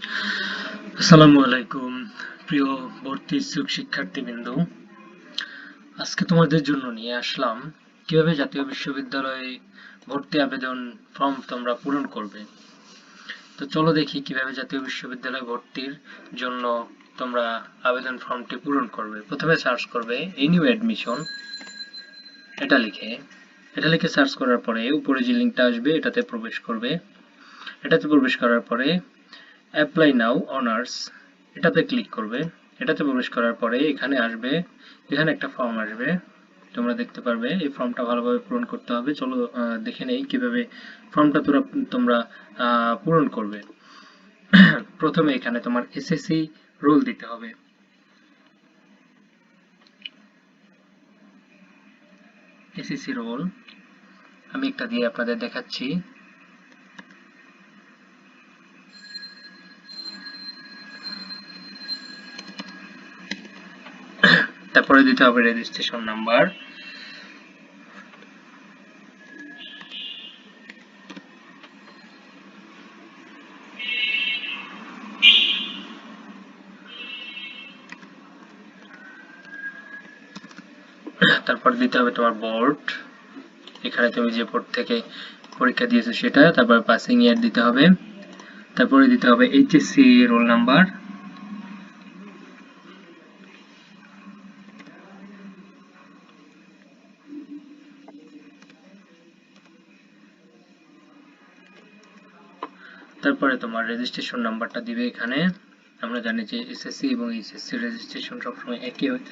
আসসালামু আলাইকুম, প্রিয় ভর্তি ইচ্ছুক আজকে তোমাদের জন্য নিয়ে আসলাম কীভাবে জাতীয় বিশ্ববিদ্যালয়ে ভর্তি আবেদন ফর্ম তোমরা পূরণ করবে। তো চলো দেখি কীভাবে জাতীয় ভর্তির জন্য তোমরা আবেদন ফর্মটি পূরণ করবে। প্রথমে সার্চ করবে নিউ অ্যাডমিশন। এটা লিখে এটা লিখে সার্চ করার পরে উপরে যে লিঙ্কটা আসবে এটাতে প্রবেশ করবে। এটাতে প্রবেশ করার পরে অ্যাপ্লাই নাও অনার্স এটাতে ক্লিক করবে। এটাতে প্রবেশ করার পরে এখানে আসবে, এখানে একটা ফর্ম আসবে। তোমরা দেখতে পারবে, এই ফর্মটা ভালোভাবে পূরণ করতে হবে। চলো দেখে নেই কীভাবে ফর্মটা তোমরা তোমরা পূরণ করবে। প্রথমে এখানে তোমার এসএসসি রোল দিতে হবে। এসএসসি রোল আমি একটা দিয়ে আপনাদের দেখাচ্ছি। তারপরে দিতে হবে রেজিস্ট্রেশন নাম্বার তারপর দিতে হবে তোমার বোর্ড এখানে তুমি যে বোর্ড থেকে পরীক্ষা দিয়েছ সেটা, তারপর পাসিং ইয়ার দিতে হবে। তারপরে দিতে হবে এইচএসসি রোল নাম্বার তারপরে তোমার রেজিস্ট্রেশন নাম্বারটা দিবে এখানে। আমরা জানি যে এসএসসি এবং এইচএসসি রেজিস্ট্রেশন সবসময় একই হয়।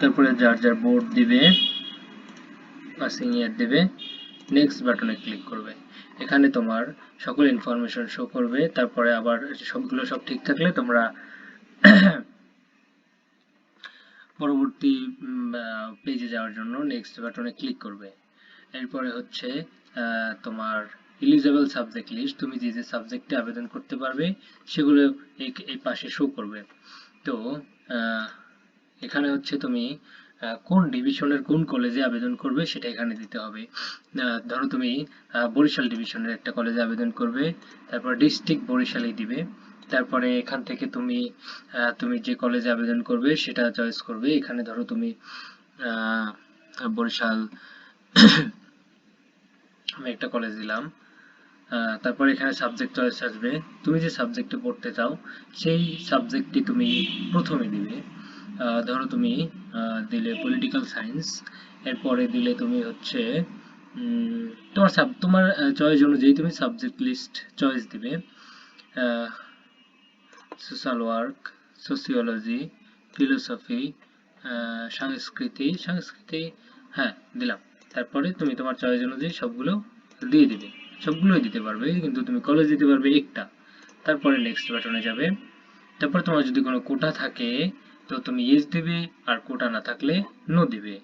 তারপরে যার যার বোর্ড দিবে পাসিং ইয়ার দিবে নেক্সট বাটনে ক্লিক করবে। এখানে তোমার সকল ইনফরমেশন শো করবে, তারপরে আবার সবগুলো সব ঠিক থাকলে তোমরা পরবর্তী পেজে যাওয়ার জন্য নেক্সট বাটনে ক্লিক করবে। এরপরে হচ্ছে তোমার এলিজেবল সাবজেক্ট লিস্ট তুমি যে যে সাবজেক্টে আবেদন করতে পারবে, সেগুলো এই পাশে শো করবে। তো এখানে হচ্ছে তুমি কোন ডিভিশনের কোন কলেজে আবেদন করবে সেটা এখানে দিতে হবে। ধরো তুমি বরিশাল ডিভিশনের একটা কলেজে আবেদন করবে, তারপর ডিস্ট্রিক্ট বরিশালই দিবে। তারপরে এখান থেকে তুমি তুমি যে কলেজে আবেদন করবে সেটা চয়েস করবে। এখানে ধরো তুমি বরিশাল, আমি একটা কলেজ দিলাম। তারপর এখানে সাবজেক্ট চয়েস আসবে। তুমি যে সাবজেক্টে পড়তে চাও, সেই সাবজেক্টটি তুমি প্রথমে দিবে। ধরো তুমি দিলে পলিটিক্যাল সায়েন্স এরপরে দিলে তুমি হচ্ছে তোমার সাব তোমার চয়েস অনুযায়ী তুমি সাবজেক্ট লিস্ট চয়েস দিবে। সোশ্যাল ওয়ার্ক সোসিওলজি ফিলোসফি সংস্কৃতি সংস্কৃতি হ্যাঁ দিলাম। তারপরে তুমি তোমার চয়েস অনুযায়ী সবগুলো দিয়ে দিবে। সবগুলোই দিতে পারবে, কিন্তু তুমি কলেজ দিতে পারবে একটা। তারপরে নেক্সট বাটনে যাবে। তারপর তোমার যদি কোনো কোটা থাকে, তো তুমি ইয়েস দিবে, আর কোটা না থাকলে নো দিবে।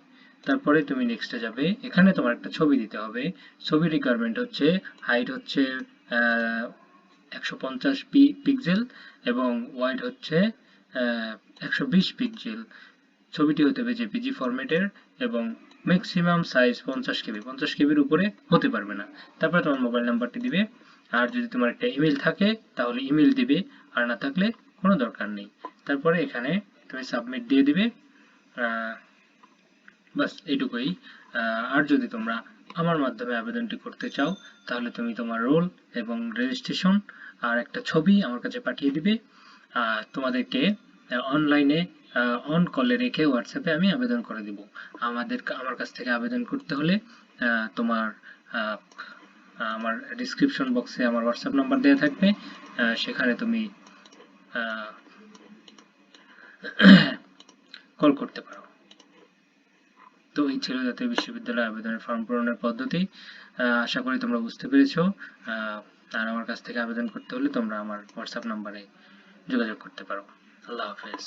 তারপরে তুমি নেক্সটে যাবে। এখানে তোমার একটা ছবি দিতে হবে। ছবি রিকোয়ারমেন্ট হচ্ছে হাইট হচ্ছে একশো পঞ্চাশ পিক্সেল এবং ওয়াইড হচ্ছে একশো বিশ পিক্সেল ছবিটি হতে হবে জেপিজি ফরম্যাটের এবং ম্যাক্সিমাম সাইজ পঞ্চাশ কেবি। পঞ্চাশ কেবির উপরে হতে পারবে না। তারপরে তোমার মোবাইল নাম্বারটি দিবে। আর যদি তোমার একটা ইমেল থাকে, তাহলে ইমেল দিবে। আর না থাকলে কোনো দরকার নেই। তারপরে এখানে তুমি সাবমিট দিয়ে দিবে। বাস এইটুকুই। আর যদি তোমরা আমার মাধ্যমে আবেদনটি করতে চাও, তাহলে তুমি তোমার রোল এবং রেজিস্ট্রেশন আর একটা ছবি আমার কাছে পাঠিয়ে দিবে। তোমাদেরকে অনলাইনে অন কলে রেখে হোয়াটসঅ্যাপে আমি আবেদন করে দিব। আমাদের আমার কাছ থেকে আবেদন করতে হলে তোমার আমার ডিসক্রিপশন বক্সে আমার হোয়াটসঅ্যাপ নাম্বার দেওয়া থাকবে। সেখানে তুমি কল করতে পারো। তো এই ছিল জাতীয় বিশ্ববিদ্যালয় আবেদনের ফর্ম পূরণের পদ্ধতি। আশা করি তোমরা বুঝতে পেরেছ। আর আমার কাছ থেকে আবেদন করতে হলে তোমরা আমার হোয়াটসঅ্যাপ নাম্বারে যোগাযোগ করতে পারো। আল্লাহ হাফেজ।